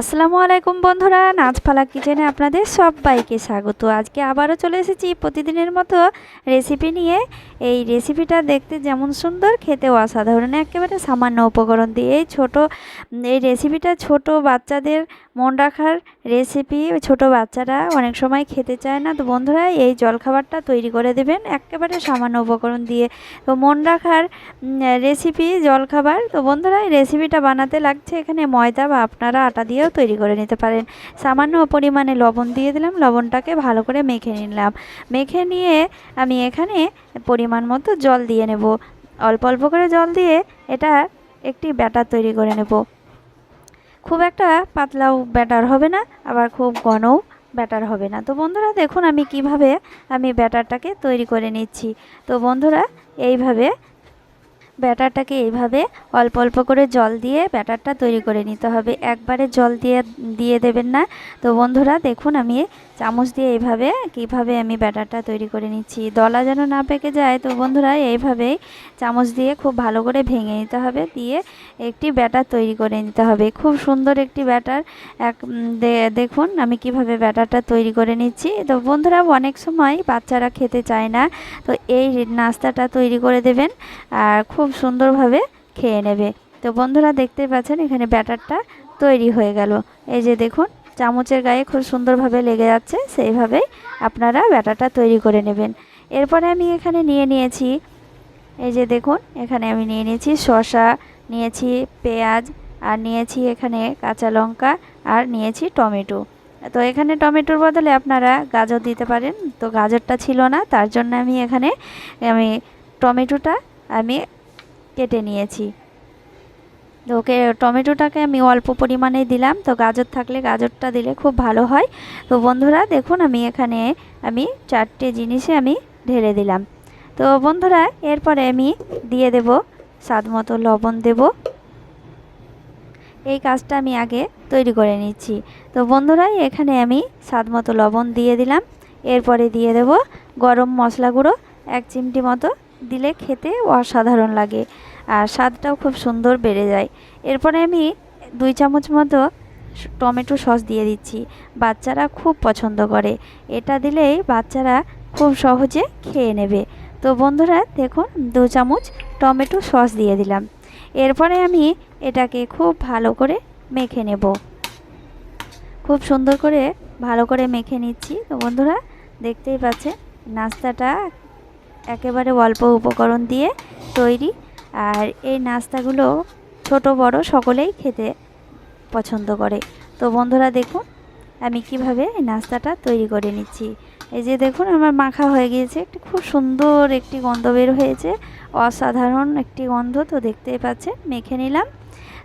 আসসালামু আলাইকুম বন্ধুরা নাচপালা কিচেনে আপনাদের সবাইকে স্বাগত। আজকে আবারও চলে এসেছি প্রতিদিনের মতো রেসিপি নিয়ে। এই রেসিপিটা দেখতে যেমন সুন্দর, খেতেও অসাধারণ, একেবারে সামান্য উপকরণ দিয়ে। এই ছোটো, এই রেসিপিটা ছোট বাচ্চাদের মন রাখার রেসিপি। ছোট বাচ্চারা অনেক সময় খেতে চায় না। তো বন্ধুরা, এই জলখাবারটা তৈরি করে দেবেন, একেবারে সামান্য উপকরণ দিয়ে। তো মন রাখার রেসিপি জলখাবার। তো বন্ধুরা, এই রেসিপিটা বানাতে লাগছে এখানে ময়দা বা আপনারা আটা দিয়েও তৈরি করে নিতে পারেন। সামান্য পরিমাণে লবণ দিয়ে দিলাম, লবণটাকে ভালো করে মেখে নিলাম। মেখে নিয়ে আমি এখানে পরিমাণ মতো জল দিয়ে নেব। অল্প অল্প করে জল দিয়ে এটা একটি ব্যাটার তৈরি করে নেব। খুব একটা পাতলাও ব্যাটার হবে না, আবার খুব ঘনও ব্যাটার হবে না। তো বন্ধুরা, দেখুন আমি কীভাবে আমি ব্যাটারটাকে তৈরি করে নিচ্ছি। তো বন্ধুরা, এইভাবে ব্যাটারটাকে এইভাবে অল্প অল্প করে জল দিয়ে ব্যাটারটা তৈরি করে নিতে হবে। একবারে জল দিয়ে দিয়ে দেবেন না। তো বন্ধুরা, দেখুন আমি চামচ দিয়ে এইভাবে কীভাবে আমি ব্যাটারটা তৈরি করে নিচ্ছি, দলা যেন না পেকে যায়, তো বন্ধুরা এইভাবেই চামচ দিয়ে খুব ভালো করে ভেঙে নিতে হবে, দিয়ে একটি ব্যাটার তৈরি করে নিতে হবে। খুব সুন্দর একটি ব্যাটার, এক দেখুন আমি কীভাবে ব্যাটারটা তৈরি করে নিচ্ছি। তো বন্ধুরা অনেক সময় বাচ্চারা খেতে চায় না, তো এই নাস্তাটা তৈরি করে দেবেন আর খুব সুন্দরভাবে খেয়ে নেবে। তো বন্ধুরা দেখতেই পাচ্ছেন এখানে ব্যাটারটা তৈরি হয়ে গেল। এই যে দেখুন চামচের গায়ে খুব সুন্দরভাবে লেগে যাচ্ছে সেইভাবেই আপনারা ব্যাটারটা তৈরি করে নেবেন। এরপরে আমি এখানে নিয়ে নিয়েছি, এই যে দেখুন, এখানে আমি নিয়ে নিয়েছি শসা, নিয়েছি পেঁয়াজ, আর নিয়েছি এখানে কাঁচা লঙ্কা, আর নিয়েছি টমেটো। তো এখানে টমেটোর বদলে আপনারা গাজর দিতে পারেন, তো গাজরটা ছিল না, তার জন্য আমি এখানে আমি টমেটোটা আমি কেটে নিয়েছি। তো ওকে টমেটোটাকে আমি অল্প পরিমাণে দিলাম। তো গাজর থাকলে গাজরটা দিলে খুব ভালো হয়। তো বন্ধুরা, দেখুন আমি এখানে আমি চারটে জিনিসে আমি ঢেলে দিলাম। তো বন্ধুরা, এরপরে আমি দিয়ে দেব, স্বাদ মতো লবণ দেব। এই কাজটা আমি আগে তৈরি করে নিচ্ছি। তো বন্ধুরা, এখানে আমি স্বাদ মতো লবণ দিয়ে দিলাম। এরপরে দিয়ে দেব গরম মশলা গুঁড়ো এক চিমটি মতো দিলে খেতে অসাধারণ লাগে। আর স্বাদটাও খুব সুন্দর বেড়ে যায়। এরপরে আমি দুই চামচ মতো টমেটো সস দিয়ে দিচ্ছি। বাচ্চারা খুব পছন্দ করে। এটা দিলেই বাচ্চারা খুব সহজে খেয়ে নেবে। তো বন্ধুরা, দেখুন, দু চামচ টমেটো সস দিয়ে দিলাম। এরপরে আমি এটাকে খুব ভালো করে মেখে নেব। খুব সুন্দর করে ভালো করে মেখে নিচ্ছি। তো বন্ধুরা, দেখতেই পাচ্ছেন, নাস্তাটা একেবারে অল্প উপকরণ দিয়ে তৈরি আর এই নাস্তাগুলো ছোট, বড় সকলেই খেতে পছন্দ করে। তো বন্ধুরা, দেখুন, আমি কীভাবে এই নাস্তাটা তৈরি করে নিচ্ছি। এই যে দেখুন, আমার মাখা হয়ে গিয়েছে। একটি খুব সুন্দর একটি গন্ধ বের হয়েছে। অসাধারণ একটি গন্ধ, তো দেখতেই পাচ্ছেন, মেখে নিলাম।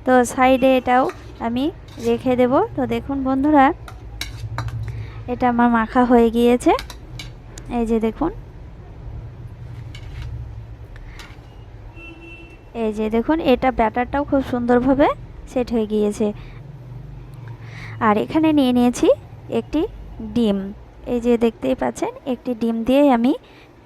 তো সাইডে এটাও আমি রেখে দেব। তো দেখুন, বন্ধুরা, এটা আমার মাখা হয়ে গিয়েছে। এই যে দেখুন এই যে দেখুন, এটা ব্যাটারটাও খুব সুন্দরভাবে সেট হয়ে গিয়েছে। আর এখানে নিয়ে নিয়েছি একটি ডিম। এই যে দেখতেই পাচ্ছেন, একটি ডিম দিয়ে আমি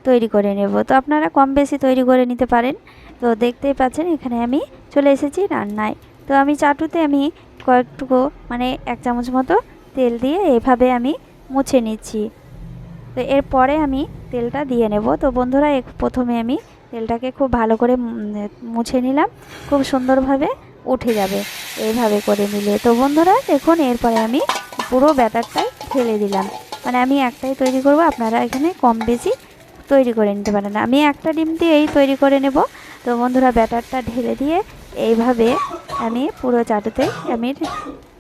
তৈরি করে নেব। তো আপনারা কম বেশি তৈরি করে নিতে পারেন। তো দেখতেই পাচ্ছেন, এখানে আমি চলে এসেছি রান্নায়। তো আমি চাটুতে আমি কয়েকটুকু মানে এক চামচ মতো তেল দিয়ে এভাবে আমি মুছে নিচ্ছি। তো এরপরে আমি তেলটা দিয়ে নেব। তো বন্ধুরা প্রথমে আমি তেলটাকে খুব ভালো করে মুছে নিলাম। খুব সুন্দরভাবে উঠে যাবে এইভাবে করে নিলে। তো বন্ধুরা, দেখুন, এরপরে আমি পুরো ব্যাটারটাই ঢেলে দিলাম। মানে আমি একটাই তৈরি করব, আপনারা এখানে কম বেশি তৈরি করে নিতে পারেন। আমি একটা ডিম দিয়েই তৈরি করে নেব। তো বন্ধুরা, ব্যাটারটা ঢেলে দিয়ে এইভাবে আমি পুরো চাটুতে আমি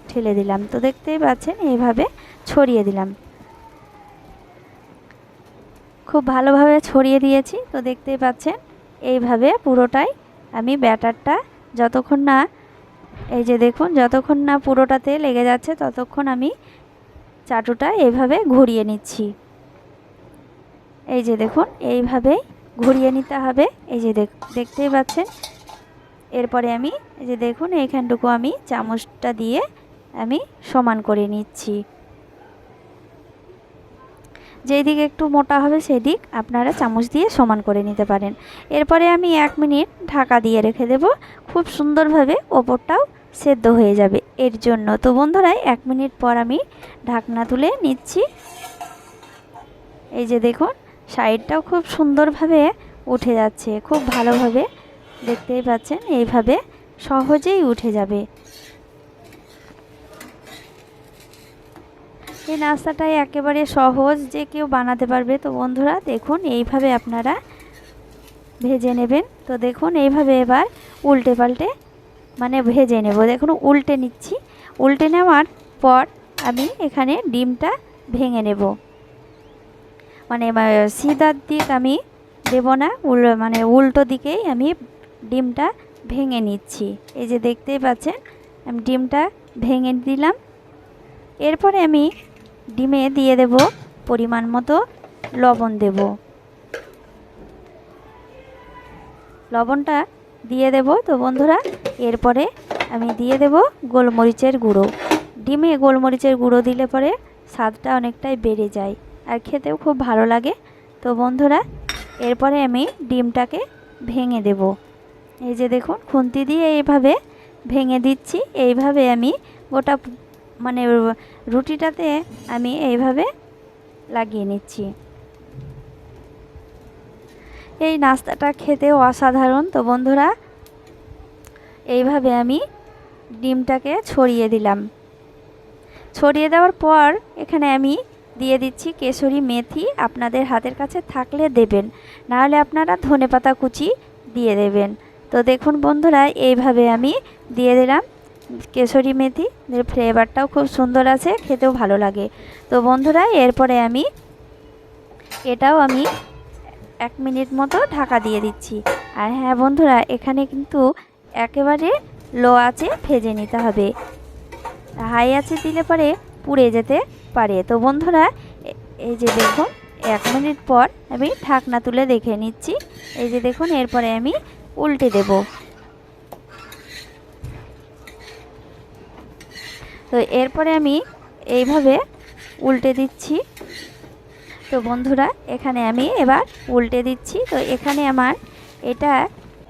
ঢেলে দিলাম। তো দেখতেই পাচ্ছেন, এইভাবে ছড়িয়ে দিলাম। খুব ভালোভাবে ছড়িয়ে দিয়েছি। তো দেখতেই পাচ্ছেন, এইভাবে পুরোটাই আমি ব্যাটারটা যতক্ষণ না, এই যে দেখুন, যতক্ষণ না পুরোটাতে লেগে যাচ্ছে, ততক্ষণ আমি চাটুটা এইভাবে ঘুরিয়ে নিচ্ছি। এই যে দেখুন এইভাবেই ঘুরিয়ে নিতে হবে। এই যে দেখতেই পাচ্ছেন, এরপরে আমি, এই যে দেখুন, এইখানটুকু আমি চামচটা দিয়ে আমি সমান করে নিচ্ছি। যেই দিক একটু মোটা হবে সেদিক আপনারা চামচ দিয়ে সমান করে নিতে পারেন। এরপরে আমি এক মিনিট ঢাকা দিয়ে রেখে দেব। খুব সুন্দরভাবে ওপরটাও সেদ্ধ হয়ে যাবে এর জন্য। তো বন্ধুরা, এক মিনিট পর আমি ঢাকনা তুলে নিচ্ছি। এই যে দেখুন, সাইডটাও খুব সুন্দরভাবে উঠে যাচ্ছে। খুব ভালোভাবে দেখতেই পাচ্ছেন, এইভাবে সহজেই উঠে যাবে। এই নাস্তাটাই একেবারে সহজ যে কেউ বানাতে পারবে। তো বন্ধুরা, দেখুন, এইভাবে আপনারা ভেজে নেবেন। তো দেখুন, এইভাবে এবার উল্টে পাল্টে মানে ভেজে নেব। দেখুন, উল্টে নিচ্ছি। উল্টে নেওয়ার পর আমি এখানে ডিমটা ভেঙে নেব। মানে সিধার দিক আমি দেব না, উল মানে উল্টো দিকেই আমি ডিমটা ভেঙে নিচ্ছি। এই যে দেখতেই পাচ্ছেন, আমি ডিমটা ভেঙে দিলাম। এরপরে আমি ডিমে দিয়ে দেব পরিমাণ মতো লবণ দেব। লবণটা দিয়ে দেব তো বন্ধুরা, এরপরে আমি দিয়ে দেব গোলমরিচের গুঁড়ো। ডিমে গোলমরিচের গুঁড়ো দিলে পরে স্বাদটা অনেকটাই বেড়ে যায় আর খেতেও খুব ভালো লাগে। তো বন্ধুরা, এরপরে আমি ডিমটাকে ভেঙে দেব। এই যে দেখুন, খুন্তি দিয়ে এইভাবে ভেঙে দিচ্ছি। এইভাবে আমি গোটা মানে রুটিটাতে আমি এইভাবে লাগিয়ে নিচ্ছি। এই নাস্তাটা খেতেও অসাধারণ। তো বন্ধুরা, এইভাবে আমি ডিমটাকে ছড়িয়ে দিলাম। ছড়িয়ে দেওয়ার পর এখানে আমি দিয়ে দিচ্ছি কেশরি মেথি। আপনাদের হাতের কাছে থাকলে দেবেন, নাহলে আপনারা ধনে পাতা কুচি দিয়ে দেবেন। তো দেখুন বন্ধুরা, এইভাবে আমি দিয়ে দিলাম। কেশরি মেথি, এর ফ্লেভারটাও খুব সুন্দর আছে, খেতেও ভালো লাগে। তো বন্ধুরা, এরপরে আমি, এটাও আমি এক মিনিট মতো ঢাকা দিয়ে দিচ্ছি। আর হ্যাঁ বন্ধুরা, এখানে কিন্তু একেবারে লো আছে ভেজে নিতে হবে। হাই আছে দিলে পরে পুড়ে যেতে পারে। তো বন্ধুরা এই যে দেখুন, এক মিনিট পর আমি ঢাকনা তুলে দেখে নিচ্ছি। এই যে দেখুন, এরপরে আমি উল্টে দেব। তো এরপরে আমি এইভাবে উল্টে দিচ্ছি। তো বন্ধুরা, এখানে আমি এবার উল্টে দিচ্ছি। তো এখানে আমার এটা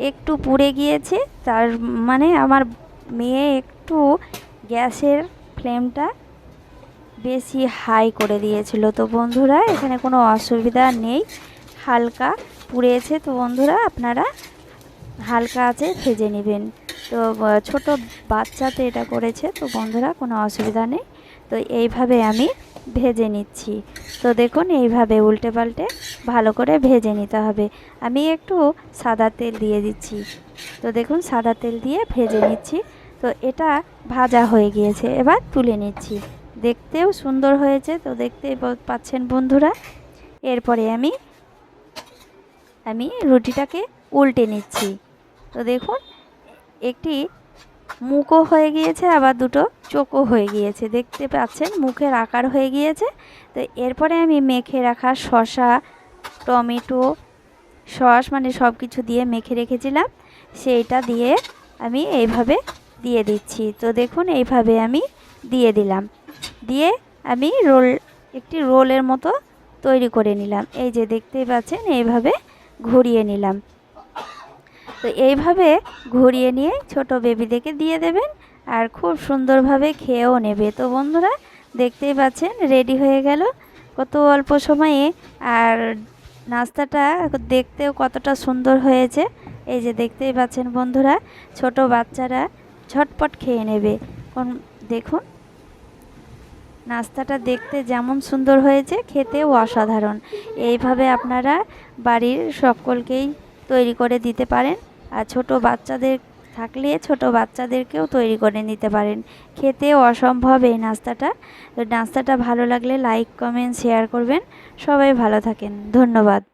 একটু পুড়ে গিয়েছে। তার মানে আমার মেয়ে একটু গ্যাসের ফ্লেমটা বেশি হাই করে দিয়েছিল। তো বন্ধুরা, এখানে কোনো অসুবিধা নেই। হালকা পুড়েছে। তো বন্ধুরা, আপনারা হালকা আছে ভেজে নেবেন। তো ছোট বাচ্চাতে এটা করেছে। তো বন্ধুরা, কোনো অসুবিধা নেই। তো এইভাবে আমি ভেজে নিচ্ছি। তো দেখুন, এইভাবে উল্টে পাল্টে ভালো করে ভেজে নিতে হবে। আমি একটু সাদা তেল দিয়ে দিচ্ছি। তো দেখুন, সাদা তেল দিয়ে ভেজে নিচ্ছি। তো এটা ভাজা হয়ে গিয়েছে। এবার তুলে নিচ্ছি। দেখতেও সুন্দর হয়েছে। তো দেখতে পাচ্ছেন বন্ধুরা। এরপরে আমি আমি রুটিটাকে উল্টে নিচ্ছি। তো দেখুন একটি মুখও হয়ে গিয়েছে, আবার দুটো চোখও হয়ে গিয়েছে। দেখতে পাচ্ছেন, মুখের আকার হয়ে গিয়েছে। তো এরপরে আমি মেখে রাখা শশা টমেটো, সস মানে সব কিছু দিয়ে মেখে রেখেছিলাম। সেইটা দিয়ে আমি এইভাবে দিয়ে দিচ্ছি। তো দেখুন, এইভাবে আমি দিয়ে দিলাম। দিয়ে আমি রোল, একটি রোলের মতো তৈরি করে নিলাম। এই যে দেখতেই পাচ্ছেন, এইভাবে ঘুরিয়ে নিলাম। তো এইভাবে ঘুরিয়ে নিয়ে ছোট বেবিদেরকে দিয়ে দেবেন আর খুব সুন্দরভাবে খেয়েও নেবে। তো বন্ধুরা, দেখতেই পাচ্ছেন, রেডি হয়ে গেল। কত অল্প সময়ে আর নাস্তাটা দেখতেও কতটা সুন্দর হয়েছে। এই যে দেখতেই পাচ্ছেন বন্ধুরা, ছোট বাচ্চারা ঝটপট খেয়ে নেবে। কোন, দেখুন, নাস্তাটা দেখতে যেমন সুন্দর হয়েছে, খেতেও অসাধারণ। এইভাবে আপনারা বাড়ির সকলকেই তৈরি করে দিতে পারেন। আর ছোট বাচ্চাদের থাকলে ছোট বাচ্চাদেরকেও তৈরি করে নিতে পারেন। খেতেও অসম্ভব এই নাস্তাটা। নাস্তাটা ভালো লাগলে লাইক কমেন্ট শেয়ার করবেন। সবাই ভালো থাকেন। ধন্যবাদ।